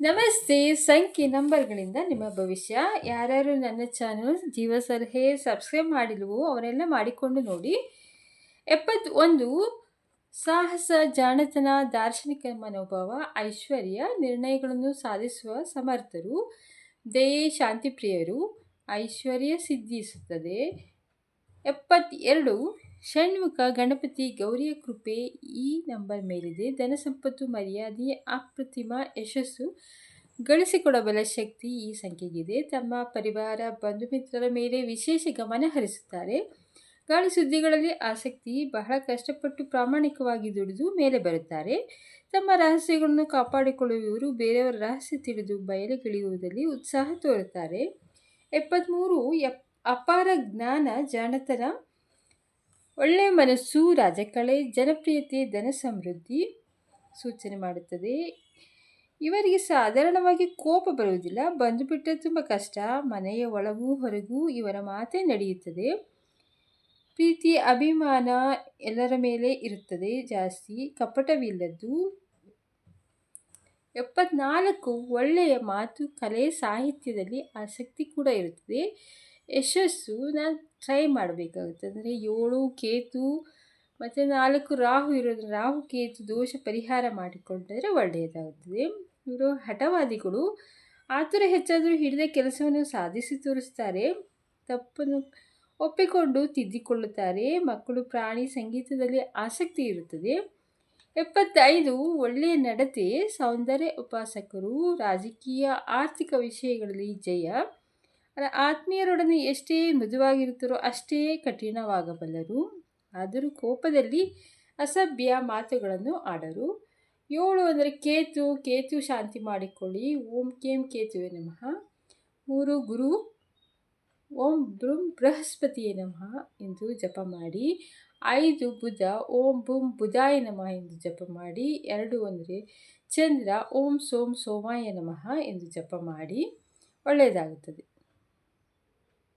ನಮಸ್ತೆ ಸಂಖ್ಯೆ ನಂಬರ್ಗಳಿಂದ ನಿಮ್ಮ ಭವಿಷ್ಯ. ಯಾರ್ಯಾರು ನನ್ನ ಚಾನಲ್ ಜೀವ ಸಲಹೆ ಸಬ್ಸ್ಕ್ರೈಬ್ ಮಾಡಿಲ್ವೋ ಅವರೆಲ್ಲ ಮಾಡಿಕೊಂಡು ನೋಡಿ. ಎಪ್ಪತ್ತೊಂದು, ಸಾಹಸ, ಜಾಣತನ, ದಾರ್ಶನಿಕ ಮನೋಭಾವ, ಐಶ್ವರ್ಯ, ನಿರ್ಣಯಗಳನ್ನು ಸಾಧಿಸುವ ಸಮರ್ಥರು, ದಯೆ, ಶಾಂತಿಪ್ರಿಯರು. ಐಶ್ವರ್ಯ ಸಿದ್ಧಿಸುತ್ತದೆ. ಎಪ್ಪತ್ತೆರಡು, ಷಣ್ಮುಖ ಗಣಪತಿ ಗೌರಿಯ ಕೃಪೆ ಈ ನಂಬರ್ ಮೇಲಿದೆ. ಧನ ಸಂಪತ್ತು, ಮರ್ಯಾದೆ, ಅಪ್ರತಿಮ ಯಶಸ್ಸು ಗಳಿಸಿಕೊಡಬಲ್ಲ ಶಕ್ತಿ ಈ ಸಂಖ್ಯೆಗಿದೆ. ತಮ್ಮ ಪರಿವಾರ, ಬಂಧು ಮಿತ್ರರ ಮೇಲೆ ವಿಶೇಷ ಗಮನ ಹರಿಸುತ್ತಾರೆ. ಗಾಳಿ ಸುದ್ದಿಗಳಲ್ಲಿ ಆಸಕ್ತಿ ಬಹಳ ಕಷ್ಟಪಟ್ಟು ಪ್ರಾಮಾಣಿಕವಾಗಿ ದುಡಿದು ಮೇಲೆ ಬರುತ್ತಾರೆ. ತಮ್ಮ ರಹಸ್ಯಗಳನ್ನು ಕಾಪಾಡಿಕೊಳ್ಳುವವರು ಬೇರೆಯವರ ರಹಸ್ಯ ತಿಳಿದು ಬಯಲಿಗಿಳಿಯುವುದರಲ್ಲಿ ಉತ್ಸಾಹ ತೋರುತ್ತಾರೆ. ಎಪ್ಪತ್ತ್ಮೂರು ಎಪ್ ಅಪಾರ ಜ್ಞಾನ ಜಾಣತನ ಒಳ್ಳೆಯ ಮನಸ್ಸು, ರಾಜಕಳೆ, ಜನಪ್ರಿಯತೆ, ಧನ ಸಮೃದ್ಧಿ ಸೂಚನೆ ಮಾಡುತ್ತದೆ. ಇವರಿಗೆ ಸಾಧಾರಣವಾಗಿ ಕೋಪ ಬರುವುದಿಲ್ಲ. ಬಂದುಬಿಟ್ಟರೆ ತುಂಬ ಕಷ್ಟ. ಮನೆಯ ಒಳಗೂ ಹೊರಗೂ ಇವರ ಮಾತೇ ನಡೆಯುತ್ತದೆ. ಪ್ರೀತಿ, ಅಭಿಮಾನ ಎಲ್ಲರ ಮೇಲೆ ಇರುತ್ತದೆ. ಜಾಸ್ತಿ ಕಪಟವಿಲ್ಲದ್ದು. ಎಪ್ಪತ್ನಾಲ್ಕು ಒಳ್ಳೆಯ ಮಾತು, ಕಲೆ, ಸಾಹಿತ್ಯದಲ್ಲಿ ಆಸಕ್ತಿ ಕೂಡ ಇರುತ್ತದೆ. ಯಶಸ್ಸು ನಾನು ಟ್ರೈ ಮಾಡಬೇಕಾಗುತ್ತೆ. ಅಂದರೆ ಏಳು, ಕೇತು, ಮತ್ತು ನಾಲ್ಕು ರಾಹು ಇರೋದು ರಾಹು, ಕೇತು ದೋಷ ಪರಿಹಾರ ಮಾಡಿಕೊಂಡರೆ ಒಳ್ಳೆಯದಾಗುತ್ತದೆ ಇವರು ಹಠವಾದಿಗಳು. ಆತುರ ಹೆಚ್ಚಾದರೂ ಹಿಡಿದ ಕೆಲಸವನ್ನು ಸಾಧಿಸಿ ತೋರಿಸ್ತಾರೆ. ತಪ್ಪನ್ನು ಒಪ್ಪಿಕೊಂಡು ತಿದ್ದಿಕೊಳ್ಳುತ್ತಾರೆ. ಮಕ್ಕಳು, ಪ್ರಾಣಿ, ಸಂಗೀತದಲ್ಲಿ ಆಸಕ್ತಿ ಇರುತ್ತದೆ. ಎಪ್ಪತ್ತೈದು, ಒಳ್ಳೆಯ ನಡತೆ, ಸೌಂದರ್ಯ ಉಪಾಸಕರು, ರಾಜಕೀಯ, ಆರ್ಥಿಕ ವಿಷಯಗಳಲ್ಲಿ ಜಯ. ಆತ್ಮೀಯರೊಡನೆ ಎಷ್ಟೇ ಮೃದುವಾಗಿರುತ್ತಾರೋ ಅಷ್ಟೇ ಕಠಿಣವಾಗಬಲ್ಲರು. ಆದರೂ ಕೋಪದಲ್ಲಿ ಅಸಭ್ಯ ಮಾತುಗಳನ್ನು ಆಡರು. ಏಳು ಅಂದರೆ ಕೇತು ಕೇತು ಶಾಂತಿ ಮಾಡಿಕೊಳ್ಳಿ. ಓಂ ಕೇಂ ಕೇತುವೆ ನಮಃ. ಮೂರು, ಗುರು. ಓಂ ಬೃಂ ಬೃಹಸ್ಪತಿಯೇ ನಮಃ ಎಂದು ಜಪ ಮಾಡಿ. ಐದು, ಬುಧ. ಓಂ ಬುಂ ಬುಧಾಯ ನಮಃ ಎಂದು ಜಪ ಮಾಡಿ. ಎರಡು ಅಂದರೆ ಚಂದ್ರ. ಓಂ ಸೋಂ ಸೋಮಾಯ ನಮಃ ಎಂದು ಜಪ ಮಾಡಿ. ಒಳ್ಳೆಯದಾಗುತ್ತದೆ.